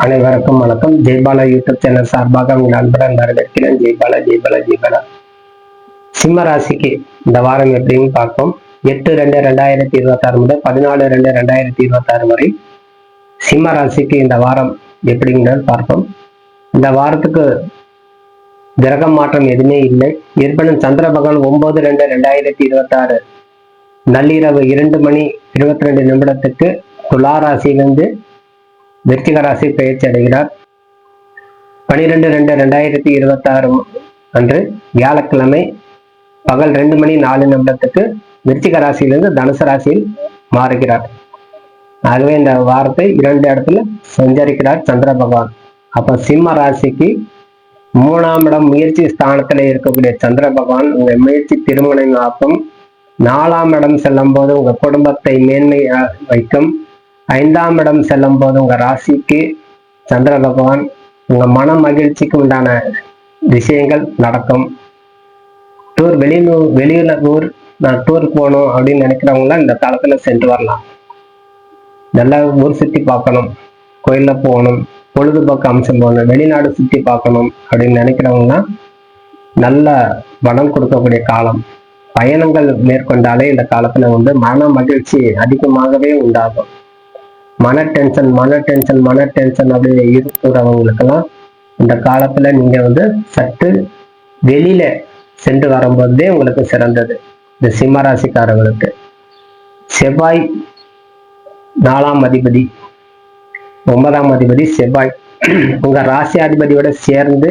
அனைவருக்கும் வணக்கம். Jaibala YouTube channel சார்பாக உங்கள் அன்புடன் வரவேற்கிறேன். ஜெய்பாலா ஜெய்பாலா ஜெய்பாலா சிம்ம ராசிக்கு இந்த வாரம் எப்படின்னு பார்ப்போம். எட்டு ரெண்டு ரெண்டாயிரத்தி இருபத்தாறு முதல் பதினாலு ரெண்டு ரெண்டாயிரத்தி இருபத்தாறு வரை சிம்ம ராசிக்கு இந்த வாரம் எப்படிங்கிறது பார்ப்போம். இந்த வாரத்துக்கு கிரக மாற்றம் எதுவுமே இல்லை. இருப்பினும் சந்திர பகவான் ஒன்பது ரெண்டு ரெண்டாயிரத்தி இருபத்தாறு நள்ளிரவு இரண்டு மணி இருபத்தி ரெண்டு நிமிடத்துக்கு துலா ராசியிலிருந்து விருச்சிக ராசி பயிற்சி அடைகிறார். பனிரெண்டு ரெண்டு ரெண்டாயிரத்தி இருபத்தி ஆறு அன்று வியாழக்கிழமை பகல் ரெண்டு மணி நாலு நிமிடத்துக்கு விருச்சிக ராசியிலிருந்து தனுசு ராசியில் மாறுகிறார். ஆகவே இந்த வாரத்தை இரண்டு இடத்துல சஞ்சரிக்கிறார் சந்திர பகவான். அப்ப சிம்ம ராசிக்கு மூணாம் இடம் முயற்சி ஸ்தானத்துல இருக்கக்கூடிய சந்திர பகவான் உங்க முயற்சி திருமணம் நாப்பம் நாலாம் இடம் செல்லும் போது உங்க குடும்பத்தை மேன்மை வைக்கும். ஐந்தாம் இடம் செல்லும் போது உங்க ராசிக்கு சந்திர பகவான் உங்க மன மகிழ்ச்சிக்கு உண்டான விஷயங்கள் நடக்கும். டூர் வெளியூர் வெளியூர்ல ஊர் நான் டூர் போகணும் அப்படின்னு நினைக்கிறவங்களாம் இந்த காலத்துல சென்று வரலாம். நல்லா ஊர் சுத்தி பார்க்கணும் கோயில்ல போகணும் பொழுதுபோக்கு அம்சம் போகணும் வெளிநாடு சுத்தி பார்க்கணும் அப்படின்னு நினைக்கிறவங்கன்னா நல்ல பணம் கொடுக்கக்கூடிய காலம். பயணங்கள் மேற்கொண்டாலே இந்த காலத்துல வந்து மன மகிழ்ச்சி அதிகமாகவே உண்டாகும். மன டென்ஷன் மன டென்ஷன் மன டென்ஷன் அப்படின்னு இருக்கிறவங்களுக்கெல்லாம் இந்த காலத்துல நீங்க வந்து சற்று வெளியில சென்று வரும்போதே உங்களுக்கு சிறந்தது. இந்த சிம்மராசிக்காரர்களுக்கு. செவ்வாய் நாலாம் அதிபதி ஒன்பதாம் அதிபதி செவ்வாய். உங்க ராசி அதிபதியோட சேர்ந்து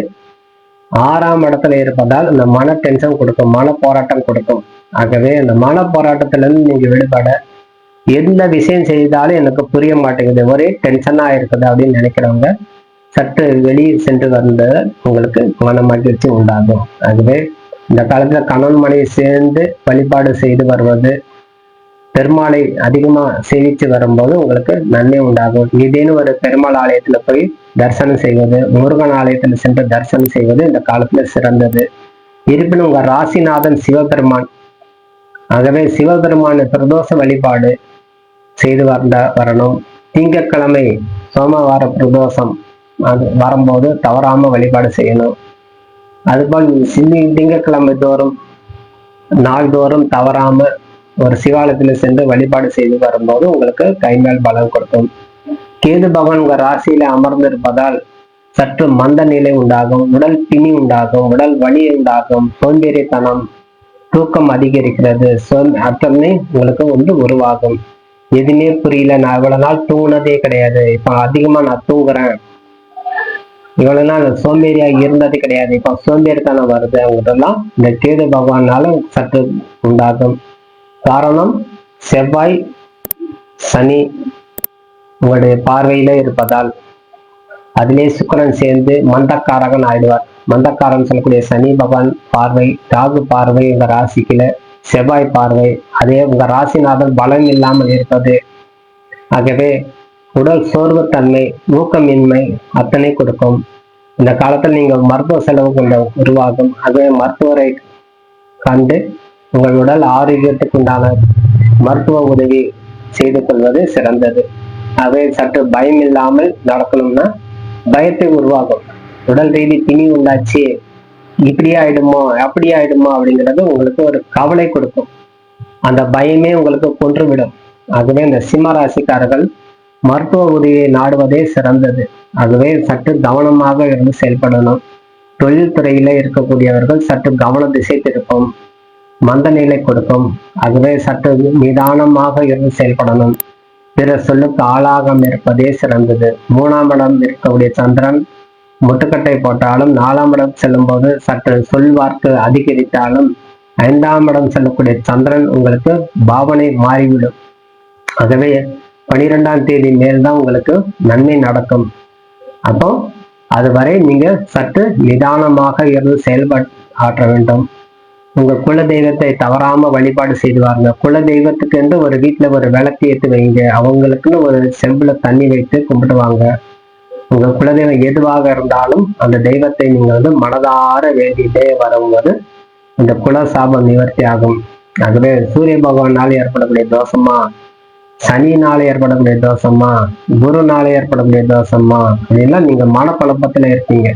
ஆறாம் இடத்துல இருப்பதால் இந்த மன டென்ஷன் கொடுக்கும் மன போராட்டம் கொடுக்கும். ஆகவே அந்த மன போராட்டத்திலிருந்து நீங்க விடுபட எந்த விஷயம் செய்தாலும் எனக்கு புரிய மாட்டேங்குது. ஒரே டென்ஷனாக இருக்குது அப்படின்னு நினைக்கிறவங்க சற்று வெளியே சென்று வந்த உங்களுக்கு மன மகிழ்ச்சி உண்டாகும். ஆகவே இந்த காலத்துல கணவன் மனைவி சேர்ந்து வழிபாடு செய்து வருவது பெருமாளை அதிகமா சேவித்து வரும்போது உங்களுக்கு நன்மை உண்டாகும். ஏதேனும் ஒரு பெருமாள் ஆலயத்துல போய் தரிசனம் செய்வது முருகன் ஆலயத்துல சென்று தரிசனம் செய்வது இந்த காலத்துல சிறந்தது. இருப்பினும் உங்க ராசிநாதன் சிவபெருமான். ஆகவே சிவபெருமான பிரதோஷ வழிபாடு செய்து வந்த வரணும். திங்கட்கிழமை சோமவார பிரதோஷம். அது வரும்போது தவறாம வழிபாடு செய்யணும். அதுபோல் சிந்தி திங்கட்கிழமை தோறும் நாள்தோறும் தவறாம ஒரு சிவாலயத்துல சென்று வழிபாடு செய்து வரும்போது உங்களுக்கு கைமேல் பலம் கொடுக்கும். கேது பகவான் உங்கள் ராசியில அமர்ந்திருப்பதால் சற்று மந்த நிலை உண்டாகும் உடல் பிணி உண்டாகும் உடல் வலி உண்டாகும் சோம்பேறித்தனம் தூக்கம் அதிகரிக்கிறது சோம் அத்தனை உங்களுக்கு வந்து உருவாகும். எதுவுமே புரியல. நான் இவ்வளவு நாள் தூங்கினதே கிடையாது. இப்ப அதிகமா நான் தூங்குறேன். இவ்வளவு நாள் சோம்பேறியா இருந்தது கிடையாது. இப்ப சோம்பேறித்தனம் வருது. அவங்கெல்லாம் இந்த கேது பகவானால சற்று உண்டாகும். காரணம் செவ்வாய் சனி உங்களுடைய பார்வையில இருப்பதால். அதிலே சுக்கரன் சேர்ந்து மந்தக்காரகன் ஆயிடுவார். மந்தக்காரன் சொல்லக்கூடிய சனி பகவான் பார்வை ராகு பார்வை என்ற ராசிக்குல செவ்வாய் பார்வை. அதே உங்க ராசிநாதன் பலம் இல்லாமல் இருப்பது. ஆகவே உடல் சோர்வுத்தன்மை ஊக்கமின்மை அத்தனை கொடுக்கும். இந்த காலத்தில் நீங்கள் மருத்துவ செலவு கொண்ட உருவாகும். ஆகவே மருத்துவரை கண்டு உங்கள் உடல் ஆரோக்கியத்துக்கு உண்டான மருத்துவ உதவி செய்து கொள்வது சிறந்தது. ஆகவே சற்று பயம் இல்லாமல் நடக்கணும்னா பயத்தை உருவாகும் உடல் ரீதி பிணி உண்டாச்சு இப்படி ஆயிடுமோ அப்படி ஆயிடுமோ அப்படிங்கிறது உங்களுக்கு ஒரு கவலை கொடுக்கும். அந்த பயமே உங்களுக்கு கொன்றுவிடும். ஆகவே இந்த சிம்ம ராசிக்காரர்கள் மருத்துவ உதவியை நாடுவதே சிறந்தது. ஆகவே சற்று கவனமாக இருந்து செயல்படணும். தொழில்துறையில இருக்கக்கூடியவர்கள் சற்று கவன திசை திருப்பும் மந்த நிலை கொடுக்கும். ஆகவே சற்று நிதானமாக இருந்து செயல்படணும். பிற சொல்லுக்கு ஆளாகம் இருப்பதே சிறந்தது. மூணாம் இடம் இருக்கக்கூடிய சந்திரன் முட்டுக்கட்டை போட்டாலும் நாலாம் இடம் செல்லும் போது சற்று சொல்வார்க்கு அதிகரித்தாலும் ஐந்தாம் இடம் செல்லக்கூடிய சந்திரன் உங்களுக்கு பாவனை மாறிவிடும். ஆகவே பனிரெண்டாம் தேதி மேல்தான் உங்களுக்கு நன்மை நடக்கும். அப்போ அதுவரை நீங்க சற்று நிதானமாக இருந்து செயல்பட ஆற்ற வேண்டும். உங்க குல தெய்வத்தை தவறாம வழிபாடு செய்து வாருங்க. குல தெய்வத்துக்கு என்று ஒரு வீட்டுல ஒரு விளக்கு ஏற்றி வைங்க. அவங்களுக்குன்னு ஒரு செம்புல தண்ணி வைத்து கும்பிடுவாங்க உங்க குலதெய்வம் எதுவாக இருந்தாலும் அந்த தெய்வத்தை நீங்க வந்து மனதார வேண்டிட்டே வரும்போது இந்த குல சாபம் நிவர்த்தி ஆகும். ஆகவே சூரிய பகவானால் ஏற்படக்கூடிய தோஷமா? சனினால ஏற்படக்கூடிய தோஷமா? குருனால ஏற்படக்கூடிய தோஷமா? அப்படின்லாம் நீங்க மனப்பழப்பத்துல இருக்கீங்க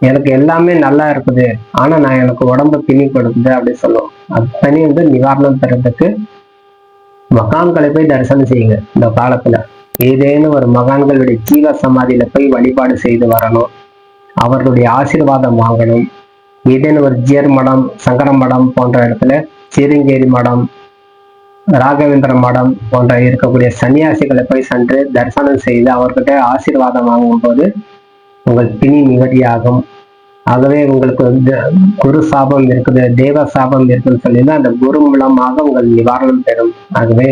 எனக்கு எல்லாமே நல்லா இருக்குது. ஆனா நான் எனக்கு உடம்பு பிணி கொடுக்குது அப்படின்னு சொல்லுவோம். அத்தனை வந்து நிவாரணம் தரத்துக்கு மகான்களை போய் தரிசனம் செய்யுங்க. இந்த காலத்துல. ஏதேனும் ஒரு மகான்களுடைய ஜீவ சமாதியில போய் வழிபாடு செய்து வரணும். அவர்களுடைய ஆசீர்வாதம் வாங்கணும். ஏதேனும் ஒரு ஜியர் மடம் சங்கர மடம் போன்ற இடத்துல சிருங்கேரி மடம் ராகவேந்திர மடம் போன்ற இருக்கக்கூடிய சன்னியாசிகளை போய் சென்று தரிசனம் செய்து அவர்கிட்ட ஆசீர்வாதம் வாங்கும் போது உங்கள் பிணி நிவடியாகும் ஆகவே உங்களுக்கு வந்து குரு சாபம் இருக்குது தேவ சாபம் இருக்குன்னு சொல்லி அந்த குரு மூலமாக உங்கள் நிவாரணம் பெறும். ஆகவே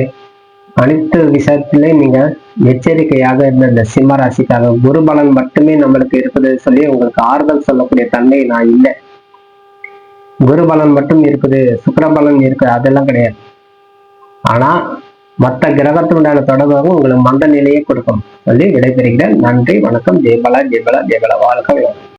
அனைத்து விஷயத்திலே நீங்க எச்சரிக்கையாக இருந்த இந்த சிம்ம ராசிக்காக குரு பலன் மட்டுமே நம்மளுக்கு இருக்குது சொல்லி உங்களுக்கு ஆறுதல் சொல்லக்கூடிய தன்மை நான் இல்லை. குரு பலன் மட்டும் இருக்குது சுக்கிர பலன் அதெல்லாம் கிடையாது. ஆனா மற்ற கிரகத்தினுடைய தொடர்பாக உங்களுக்கு மந்த நிலையை கொடுக்கும். சொல்லி விடைபெறுகிறேன். நன்றி வணக்கம். ஜெயபலா ஜெயபலா ஜெயபலா வாழ்க்கை